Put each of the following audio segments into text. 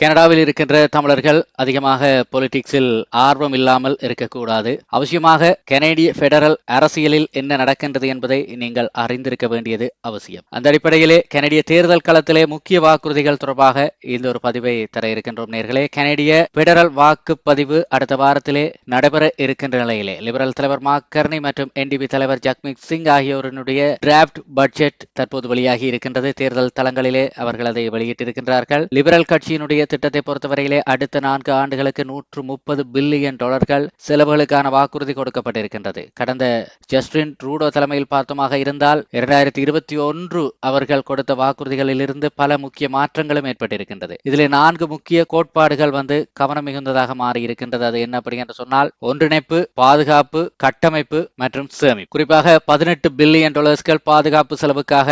கனடாவில் இருக்கின்ற தமிழர்கள் அதிகமாக பொலிட்டிக்ஸில் ஆர்வம் இல்லாமல் இருக்கக்கூடாது. அவசியமாக கனேடிய பெடரல் அரசியலில் என்ன நடக்கின்றது என்பதை நீங்கள் அறிந்திருக்க வேண்டியது அவசியம். அந்த அடிப்படையிலே கனடிய தேர்தல் களத்திலே முக்கிய வாக்குறுதிகள் தொடர்பாக இந்த ஒரு பதிவை தர இருக்கின்றோம் நேர்களே. கனடிய பெடரல் வாக்குப்பதிவு அடுத்த வாரத்திலே நடைபெற இருக்கின்ற நிலையிலே. லிபரல் தலைவர் மார்க் கர்னி மற்றும் என்டிபி தலைவர் ஜக்மித் சிங் ஆகியோரினுடைய டிராப்ட் பட்ஜெட் தற்போது வெளியாகி இருக்கின்றது. தேர்தல் தளங்களிலே அவர்கள் அதை வெளியிட்டிருக்கின்றார்கள். லிபரல் கட்சியினுடைய திட்டத்தை பொறுத்தவரையிலே அடுத்த நான்கு ஆண்டுகளுக்கு நூற்று முப்பது பில்லியன் டாலர்கள் செலவுகளுக்கான வாக்குறுதி கொடுக்கப்பட்டிருக்கின்றது. கடந்த ஜஸ்டின் ட்ரூடோ தலைமையில் பார்த்தமாக இருந்தால் இரண்டாயிரத்தி இருபத்தி ஒன்று அவர்கள் கொடுத்த வாக்குறுதிகளில் இருந்து பல முக்கிய மாற்றங்களும் ஏற்பட்டிருக்கின்றது. இதில் நான்கு முக்கிய கோட்பாடுகள் வந்து கவனம் மிகுந்ததாக மாறி இருக்கின்றது அது என்ன அப்படி என்று சொன்னால் ஒன்றிணைப்பு பாதுகாப்பு கட்டமைப்பு மற்றும் சேமிப்பு. குறிப்பாக பதினெட்டு பில்லியன் டாலர்ஸ்கள் பாதுகாப்பு செலவுக்காக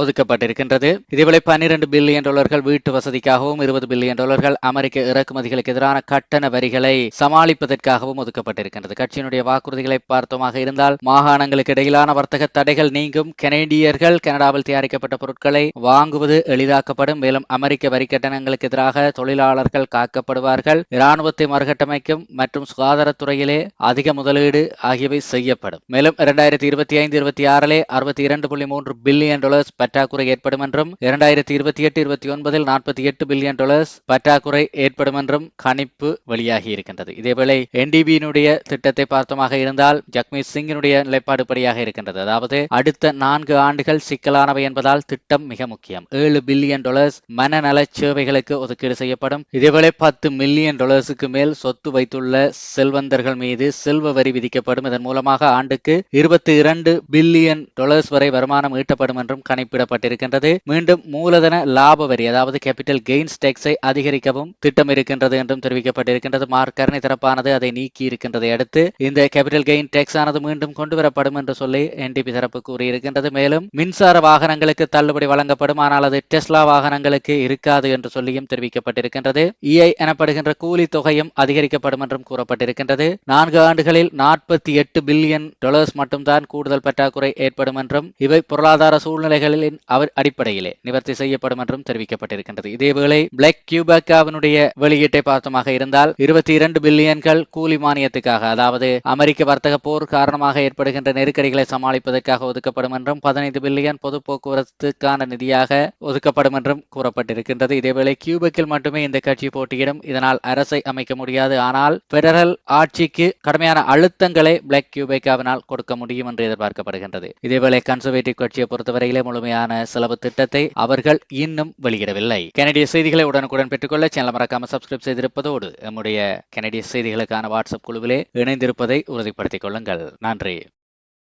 ஒதுக்கப்பட்டிருக்கின்றது. இதேபோல பன்னிரண்டு பில்லியன் டாலர்கள் வீட்டு வசதிக்காகவும் இருபது பில்லியன் டாலர்கள் அமெரிக்க இறக்குமதிகளுக்கு எதிரான கட்டண வரிகளை சமாளிப்பதற்காகவும் ஒதுக்கப்பட்டிருக்கின்றது. கட்சியினுடைய வாக்குறுதிகளை பார்த்தோமாக இருந்தால் மாகாணங்களுக்கு இடையிலான வர்த்தக தடைகள் நீங்கும். கனேடியர்கள் கனடாவில் தயாரிக்கப்பட்ட பொருட்களை வாங்குவது எளிதாக்கப்படும். மேலும் அமெரிக்க வரி கட்டணங்களுக்கு எதிராக தொழிலாளர்கள் காக்கப்படுவார்கள். இராணுவத்தை மறுகட்டமைக்கும் மற்றும் சுகாதாரத்துறையிலே அதிக முதலீடு ஆகியவை செய்யப்படும். மேலும் இரண்டாயிரத்தி இருபத்தி ஐந்து இருபத்தி ஆறிலே அறுபத்தி இரண்டு புள்ளி மூன்று பில்லியன் டாலர்ஸ் பற்றாக்குறை ஏற்படும் என்றும் இரண்டாயிரத்தி இருபத்தி எட்டு இருபத்தி ஒன்பதில் நாற்பத்தி எட்டு பில்லியன் டாலர்ஸ் பற்றாக்குறை ஏற்படும் என்றும் கணிப்பு வெளியாகி இருக்கின்றது. இதேவேளை என்டிபியினுடைய திட்டத்தை பார்த்தமாக இருந்தால் ஜக்மீத் சிங்கினுடைய நிலைப்பாடு படியாக இருக்கின்றது. அதாவது அடுத்த நான்கு ஆண்டுகள் சிக்கலானவை என்பதால் திட்டம் மிக முக்கியம். ஏழு பில்லியன் டாலர்ஸ் மனநல சேவைகளுக்கு ஒதுக்கீடு செய்யப்படும். இதேவேளை பத்து மில்லியன் டாலர்ஸுக்கு மேல் சொத்து வைத்துள்ள செல்வந்தர்கள் மீது செல்வ வரி விதிக்கப்படும். இதன் மூலமாக ஆண்டுக்கு இருபத்தி இரண்டு பில்லியன் டாலர்ஸ் வரை வருமானம் ஈட்டப்படும் என்றும் கணிப்பிடப்பட்டிருக்கின்றது. மீண்டும் மூலதன லாப வரி அதாவது கேபிட்டல் கெயின்ஸ் டேக்ஸை அதிகரிக்கவும் திட்டம் இருக்கின்றது என்றும் தெரிவிக்கப்பட்டிருக்கின்றது. மார்க்கரணி தரப்பானது அதை நீக்கி இருக்கின்றதை அடுத்து இந்த கேபிட்டல் கெயின் டேக்ஸ் ஆனது மீண்டும் கொண்டு வரப்படும் என்று சொல்லி என்டிபி தரப்பு கூறியிருக்கின்றது. மேலும் மின்சார வாகனங்களுக்கு தள்ளுபடி வழங்கப்படும். ஆனால் அது டெஸ்லா வாகனங்களுக்கு இருக்காது என்று சொல்லியும் தெரிவிக்கப்பட்டிருக்கின்றது. இஐ எனப்படுகின்ற கூலி தொகையும் அதிகரிக்கப்படும் என்றும் கூறப்பட்டிருக்கின்றது. நான்கு ஆண்டுகளில் நாற்பத்தி எட்டு பில்லியன் டாலர்ஸ் மட்டும்தான் கூடுதல் பற்றாக்குறை ஏற்படும் என்றும் இவை பொருளாதார சூழ்நிலைகளின் அவர் அடிப்படையிலே நிவர்த்தி செய்யப்படும் என்றும் தெரிவிக்கப்பட்டிருக்கின்றது. இதேவேளை பிளாக் கியூபாக்காவினுடைய வெளியீட்டை பார்த்தமாக இருந்தால் இருபத்தி இரண்டு பில்லியன்கள் கூலி மானியத்துக்காக அதாவது அமெரிக்க வர்த்தக போர் காரணமாக ஏற்படுகின்ற நெருக்கடிகளை சமாளிப்பதற்காக ஒதுக்கப்படும் என்றும் பதினைந்து பில்லியன் பொது போக்குவரத்துக்கான நிதியாக ஒதுக்கப்படும் என்றும் கூறப்பட்டிருக்கின்றது. இதேவேளை கியூபெக்கில் மட்டுமே இந்த கட்சி போட்டியிடும். இதனால் அரசை அமைக்க முடியாது. ஆனால் பெடரல் ஆட்சிக்கு கடுமையான அழுத்தங்களை பிளாக் கியூபேக்காவினால் கொடுக்க முடியும் என்று எதிர்பார்க்கப்படுகின்றது. இதேவேளை கன்சர்வேட்டிவ் கட்சியை பொறுத்தவரையிலே முழுமையான செலவு திட்டத்தை அவர்கள் இன்னும் வெளியிடவில்லை. கனடிய செய்திகளை உடனுக்குடன் பெற்றுக்கொள்ள சேனல் மறக்காம சப்ஸ்கிரைப் செய்திருப்பதோடு நம்முடைய கனடிய செய்திகளுக்கான வாட்ஸ்அப் குழுவிலே இணைந்திருப்பதை உறுதிப்படுத்திக் கொள்ளுங்கள். நன்றி.